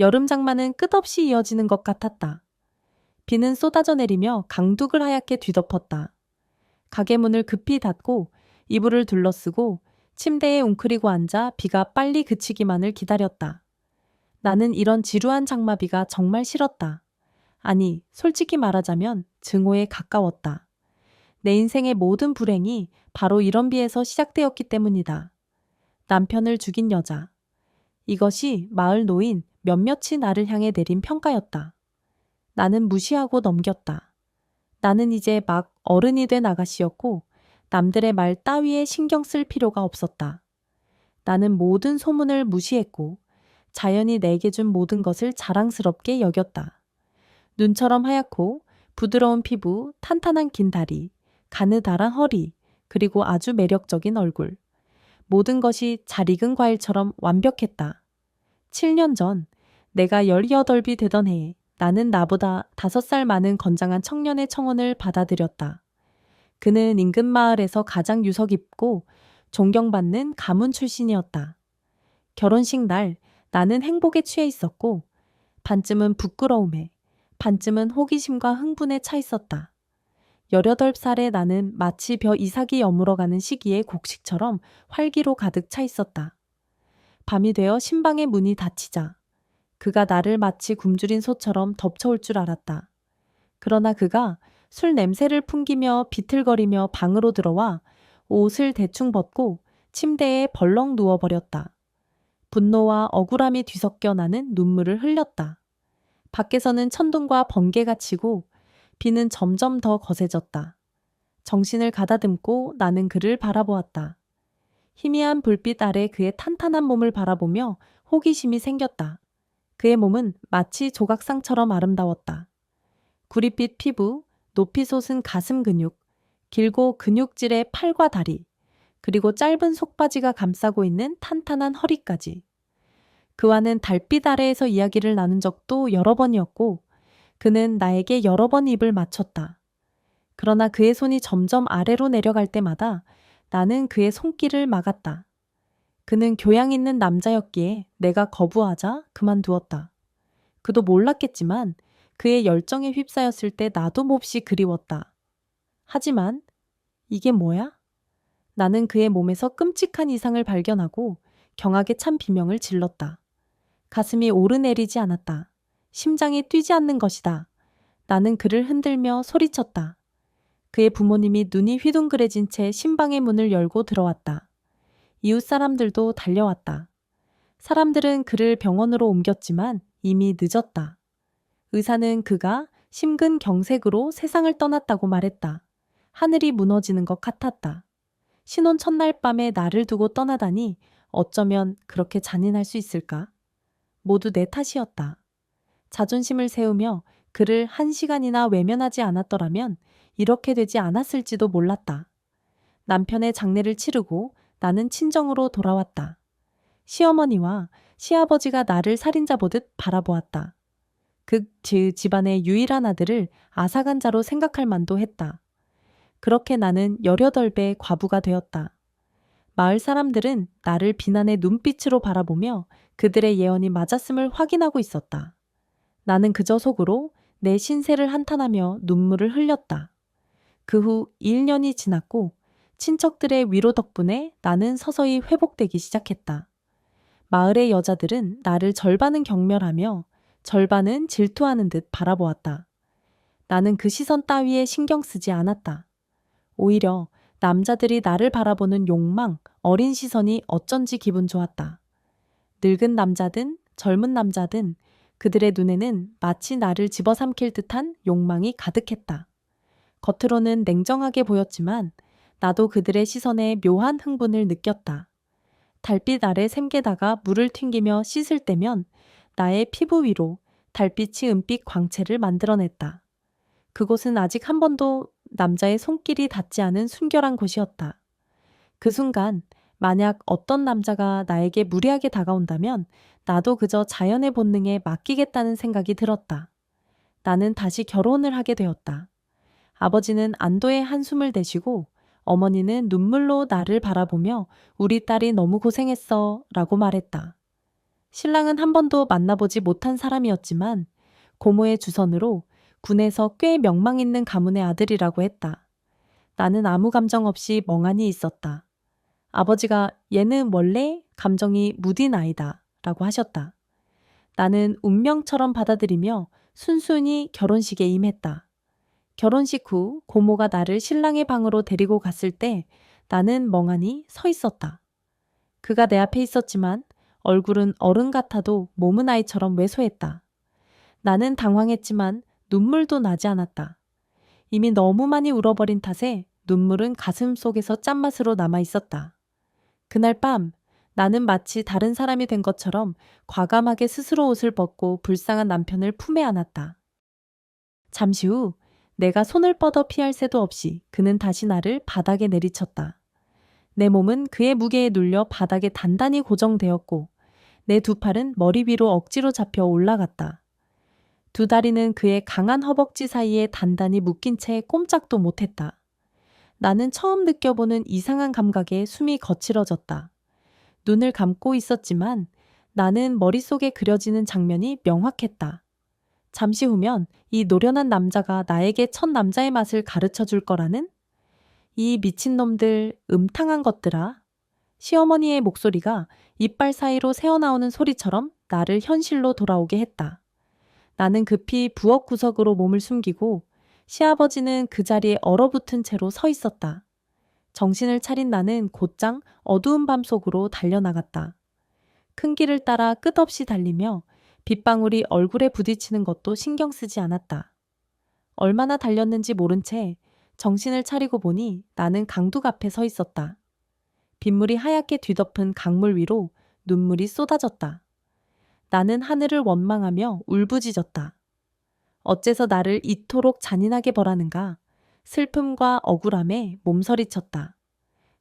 여름 장마는 끝없이 이어지는 것 같았다. 비는 쏟아져 내리며 강둑을 하얗게 뒤덮었다. 가게 문을 급히 닫고 이불을 둘러쓰고 침대에 웅크리고 앉아 비가 빨리 그치기만을 기다렸다. 나는 이런 지루한 장마비가 정말 싫었다. 아니, 솔직히 말하자면 증오에 가까웠다. 내 인생의 모든 불행이 바로 이런 비에서 시작되었기 때문이다. 남편을 죽인 여자. 이것이 마을 노인 몇몇이 나를 향해 내린 평가였다. 나는 무시하고 넘겼다. 나는 이제 막 어른이 된 아가씨였고 남들의 말 따위에 신경 쓸 필요가 없었다. 나는 모든 소문을 무시했고 자연이 내게 준 모든 것을 자랑스럽게 여겼다. 눈처럼 하얗고 부드러운 피부, 탄탄한 긴 다리, 가느다란 허리, 그리고 아주 매력적인 얼굴. 모든 것이 잘 익은 과일처럼 완벽했다. 7년 전 내가 18비 되던 해에 나는 나보다 5살 많은 건장한 청년의 청혼을 받아들였다. 그는 인근 마을에서 가장 유서 깊고 존경받는 가문 출신이었다. 결혼식 날 나는 행복에 취해 있었고 반쯤은 부끄러움에 반쯤은 호기심과 흥분에 차 있었다. 18살의 나는 마치 벼 이삭이 여물어가는 시기의 곡식처럼 활기로 가득 차 있었다. 밤이 되어 신방의 문이 닫히자 그가 나를 마치 굶주린 소처럼 덮쳐올 줄 알았다. 그러나 그가 술 냄새를 풍기며 비틀거리며 방으로 들어와 옷을 대충 벗고 침대에 벌렁 누워버렸다. 분노와 억울함이 뒤섞여 나는 눈물을 흘렸다. 밖에서는 천둥과 번개가 치고 비는 점점 더 거세졌다. 정신을 가다듬고 나는 그를 바라보았다. 희미한 불빛 아래 그의 탄탄한 몸을 바라보며 호기심이 생겼다. 그의 몸은 마치 조각상처럼 아름다웠다. 구릿빛 피부, 높이 솟은 가슴 근육, 길고 근육질의 팔과 다리, 그리고 짧은 속바지가 감싸고 있는 탄탄한 허리까지. 그와는 달빛 아래에서 이야기를 나눈 적도 여러 번이었고, 그는 나에게 여러 번 입을 맞췄다. 그러나 그의 손이 점점 아래로 내려갈 때마다 나는 그의 손길을 막았다. 그는 교양 있는 남자였기에 내가 거부하자 그만두었다. 그도 몰랐겠지만 그의 열정에 휩싸였을 때 나도 몹시 그리웠다. 하지만 이게 뭐야? 나는 그의 몸에서 끔찍한 이상을 발견하고 경악에 찬 비명을 질렀다. 가슴이 오르내리지 않았다. 심장이 뛰지 않는 것이다. 나는 그를 흔들며 소리쳤다. 그의 부모님이 눈이 휘둥그레진 채 신방의 문을 열고 들어왔다. 이웃 사람들도 달려왔다. 사람들은 그를 병원으로 옮겼지만 이미 늦었다. 의사는 그가 심근경색으로 세상을 떠났다고 말했다. 하늘이 무너지는 것 같았다. 신혼 첫날 밤에 나를 두고 떠나다니 어쩌면 그렇게 잔인할 수 있을까? 모두 내 탓이었다. 자존심을 세우며 그를 한 시간이나 외면하지 않았더라면 이렇게 되지 않았을지도 몰랐다. 남편의 장례를 치르고 나는 친정으로 돌아왔다. 시어머니와 시아버지가 나를 살인자 보듯 바라보았다. 그 집안의 유일한 아들을 아사간 자로 생각할 만도 했다. 그렇게 나는 18배 과부가 되었다. 마을 사람들은 나를 비난의 눈빛으로 바라보며 그들의 예언이 맞았음을 확인하고 있었다. 나는 그저 속으로 내 신세를 한탄하며 눈물을 흘렸다. 그 후 1년이 지났고 친척들의 위로 덕분에 나는 서서히 회복되기 시작했다. 마을의 여자들은 나를 절반은 경멸하며 절반은 질투하는 듯 바라보았다. 나는 그 시선 따위에 신경 쓰지 않았다. 오히려 남자들이 나를 바라보는 욕망, 어린 시선이 어쩐지 기분 좋았다. 늙은 남자든 젊은 남자든 그들의 눈에는 마치 나를 집어삼킬 듯한 욕망이 가득했다. 겉으로는 냉정하게 보였지만 나도 그들의 시선에 묘한 흥분을 느꼈다. 달빛 아래 샘게다가 물을 튕기며 씻을 때면 나의 피부 위로 달빛이 은빛 광채를 만들어냈다. 그곳은 아직 한 번도 남자의 손길이 닿지 않은 순결한 곳이었다. 그 순간 만약 어떤 남자가 나에게 무리하게 다가온다면 나도 그저 자연의 본능에 맡기겠다는 생각이 들었다. 나는 다시 결혼을 하게 되었다. 아버지는 안도의 한숨을 대시고 어머니는 눈물로 나를 바라보며 우리 딸이 너무 고생했어 라고 말했다. 신랑은 한 번도 만나보지 못한 사람이었지만 고모의 주선으로 군에서 꽤 명망 있는 가문의 아들이라고 했다. 나는 아무 감정 없이 멍하니 있었다. 아버지가 얘는 원래 감정이 무딘 아이다 라고 하셨다. 나는 운명처럼 받아들이며 순순히 결혼식에 임했다. 결혼식 후 고모가 나를 신랑의 방으로 데리고 갔을 때 나는 멍하니 서 있었다. 그가 내 앞에 있었지만 얼굴은 어른 같아도 몸은 아이처럼 왜소했다. 나는 당황했지만 눈물도 나지 않았다. 이미 너무 많이 울어버린 탓에 눈물은 가슴 속에서 짠맛으로 남아 있었다. 그날 밤 나는 마치 다른 사람이 된 것처럼 과감하게 스스로 옷을 벗고 불쌍한 남편을 품에 안았다. 잠시 후 내가 손을 뻗어 피할 새도 없이 그는 다시 나를 바닥에 내리쳤다. 내 몸은 그의 무게에 눌려 바닥에 단단히 고정되었고 내 두 팔은 머리 위로 억지로 잡혀 올라갔다. 두 다리는 그의 강한 허벅지 사이에 단단히 묶인 채 꼼짝도 못했다. 나는 처음 느껴보는 이상한 감각에 숨이 거칠어졌다. 눈을 감고 있었지만 나는 머릿속에 그려지는 장면이 명확했다. 잠시 후면 이 노련한 남자가 나에게 첫 남자의 맛을 가르쳐 줄 거라는? 이 미친놈들, 음탕한 것들아. 시어머니의 목소리가 이빨 사이로 새어나오는 소리처럼 나를 현실로 돌아오게 했다. 나는 급히 부엌 구석으로 몸을 숨기고 시아버지는 그 자리에 얼어붙은 채로 서 있었다. 정신을 차린 나는 곧장 어두운 밤 속으로 달려나갔다. 큰 길을 따라 끝없이 달리며 빗방울이 얼굴에 부딪히는 것도 신경 쓰지 않았다. 얼마나 달렸는지 모른 채 정신을 차리고 보니 나는 강둑 앞에 서 있었다. 빗물이 하얗게 뒤덮은 강물 위로 눈물이 쏟아졌다. 나는 하늘을 원망하며 울부짖었다. 어째서 나를 이토록 잔인하게 벌하는가? 슬픔과 억울함에 몸서리쳤다.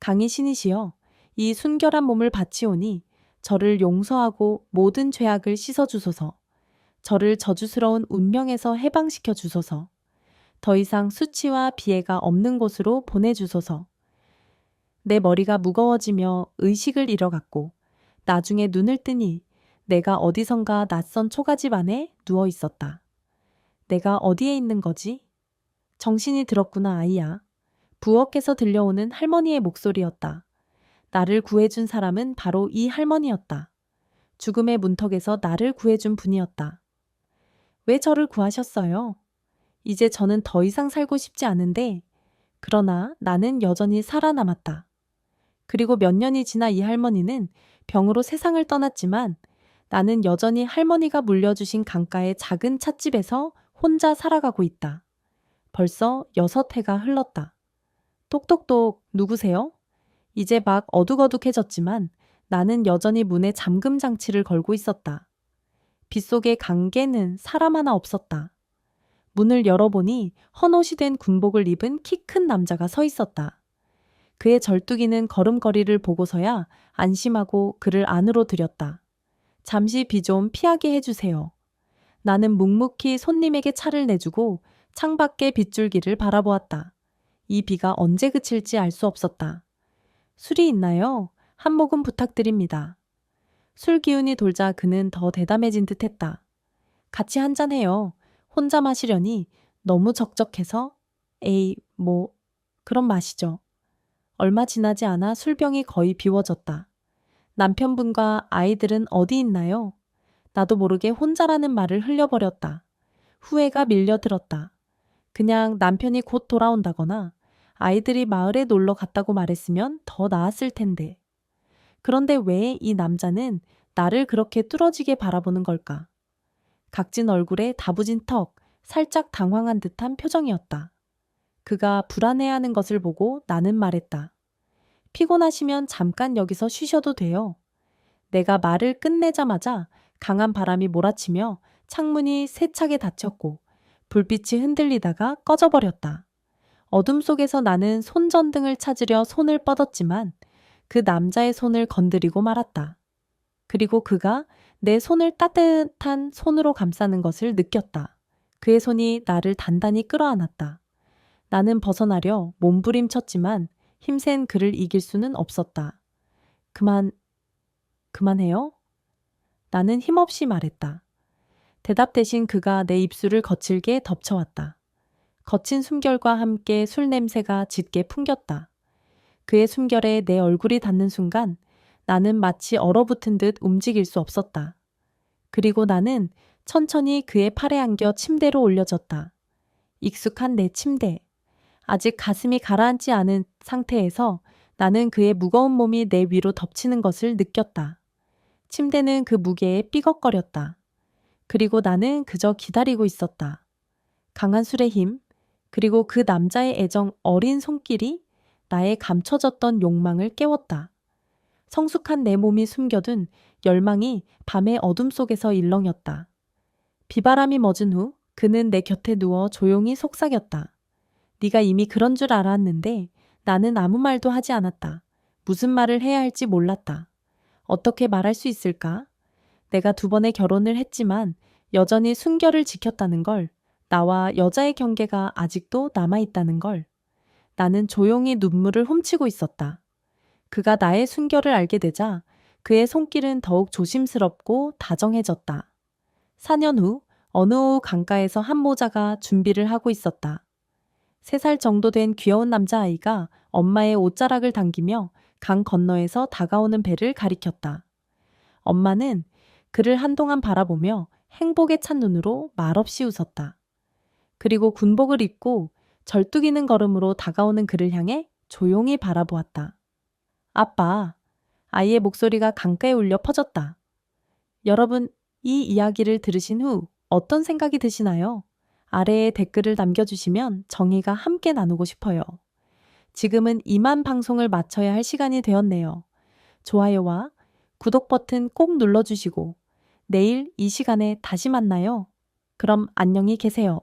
강희 신이시여, 이 순결한 몸을 바치오니 저를 용서하고 모든 죄악을 씻어주소서. 저를 저주스러운 운명에서 해방시켜 주소서. 더 이상 수치와 비애가 없는 곳으로 보내주소서. 내 머리가 무거워지며 의식을 잃어갔고 나중에 눈을 뜨니 내가 어디선가 낯선 초가집 안에 누워 있었다. 내가 어디에 있는 거지? 정신이 들었구나, 아이야. 부엌에서 들려오는 할머니의 목소리였다. 나를 구해준 사람은 바로 이 할머니였다. 죽음의 문턱에서 나를 구해준 분이었다. 왜 저를 구하셨어요? 이제 저는 더 이상 살고 싶지 않은데, 그러나 나는 여전히 살아남았다. 그리고 몇 년이 지나 이 할머니는 병으로 세상을 떠났지만 나는 여전히 할머니가 물려주신 강가의 작은 찻집에서 혼자 살아가고 있다. 벌써 여섯 해가 흘렀다. 똑똑똑 누구세요? 이제 막 어둑어둑해졌지만 나는 여전히 문에 잠금 장치를 걸고 있었다. 빗속의 강개는 사람 하나 없었다. 문을 열어보니 헌옷이 된 군복을 입은 키 큰 남자가 서 있었다. 그의 절뚝이는 걸음걸이를 보고서야 안심하고 그를 안으로 들였다. 잠시 비 좀 피하게 해주세요. 나는 묵묵히 손님에게 차를 내주고 창밖의 빗줄기를 바라보았다. 이 비가 언제 그칠지 알 수 없었다. 술이 있나요? 한 모금 부탁드립니다. 술 기운이 돌자 그는 더 대담해진 듯 했다. 같이 한 잔 해요. 혼자 마시려니 너무 적적해서 에이, 뭐, 그럼 마시죠. 얼마 지나지 않아 술병이 거의 비워졌다. 남편분과 아이들은 어디 있나요? 나도 모르게 혼자라는 말을 흘려버렸다. 후회가 밀려들었다. 그냥 남편이 곧 돌아온다거나 아이들이 마을에 놀러 갔다고 말했으면 더 나았을 텐데. 그런데 왜 이 남자는 나를 그렇게 뚫어지게 바라보는 걸까? 각진 얼굴에 다부진 턱, 살짝 당황한 듯한 표정이었다. 그가 불안해하는 것을 보고 나는 말했다. 피곤하시면 잠깐 여기서 쉬셔도 돼요. 내가 말을 끝내자마자 강한 바람이 몰아치며 창문이 세차게 닫혔고 불빛이 흔들리다가 꺼져버렸다. 어둠 속에서 나는 손전등을 찾으려 손을 뻗었지만 그 남자의 손을 건드리고 말았다. 그리고 그가 내 손을 따뜻한 손으로 감싸는 것을 느꼈다. 그의 손이 나를 단단히 끌어안았다. 나는 벗어나려 몸부림쳤지만 힘센 그를 이길 수는 없었다. 그만, 그만해요? 나는 힘없이 말했다. 대답 대신 그가 내 입술을 거칠게 덮쳐왔다. 거친 숨결과 함께 술 냄새가 짙게 풍겼다. 그의 숨결에 내 얼굴이 닿는 순간 나는 마치 얼어붙은 듯 움직일 수 없었다. 그리고 나는 천천히 그의 팔에 안겨 침대로 올려졌다. 익숙한 내 침대. 아직 가슴이 가라앉지 않은 상태에서 나는 그의 무거운 몸이 내 위로 덮치는 것을 느꼈다. 침대는 그 무게에 삐걱거렸다. 그리고 나는 그저 기다리고 있었다. 강한 술의 힘, 그리고 그 남자의 애정 어린 손길이 나의 감춰졌던 욕망을 깨웠다. 성숙한 내 몸이 숨겨둔 열망이 밤의 어둠 속에서 일렁였다. 비바람이 멎은 후 그는 내 곁에 누워 조용히 속삭였다. 네가 이미 그런 줄 알았는데 나는 아무 말도 하지 않았다. 무슨 말을 해야 할지 몰랐다. 어떻게 말할 수 있을까? 내가 두 번의 결혼을 했지만 여전히 순결을 지켰다는 걸, 나와 여자의 경계가 아직도 남아있다는 걸. 나는 조용히 눈물을 훔치고 있었다. 그가 나의 순결을 알게 되자 그의 손길은 더욱 조심스럽고 다정해졌다. 4년 후 어느 오후 강가에서 한 모자가 준비를 하고 있었다. 3살 정도 된 귀여운 남자아이가 엄마의 옷자락을 당기며 강 건너에서 다가오는 배를 가리켰다. 엄마는 그를 한동안 바라보며 행복에 찬 눈으로 말없이 웃었다. 그리고 군복을 입고 절뚝이는 걸음으로 다가오는 그를 향해 조용히 바라보았다. 아빠, 아이의 목소리가 강가에 울려 퍼졌다. 여러분, 이 이야기를 들으신 후 어떤 생각이 드시나요? 아래에 댓글을 남겨주시면 정의가 함께 나누고 싶어요. 지금은 이만 방송을 마쳐야 할 시간이 되었네요. 좋아요와 구독 버튼 꼭 눌러주시고 내일 이 시간에 다시 만나요. 그럼 안녕히 계세요.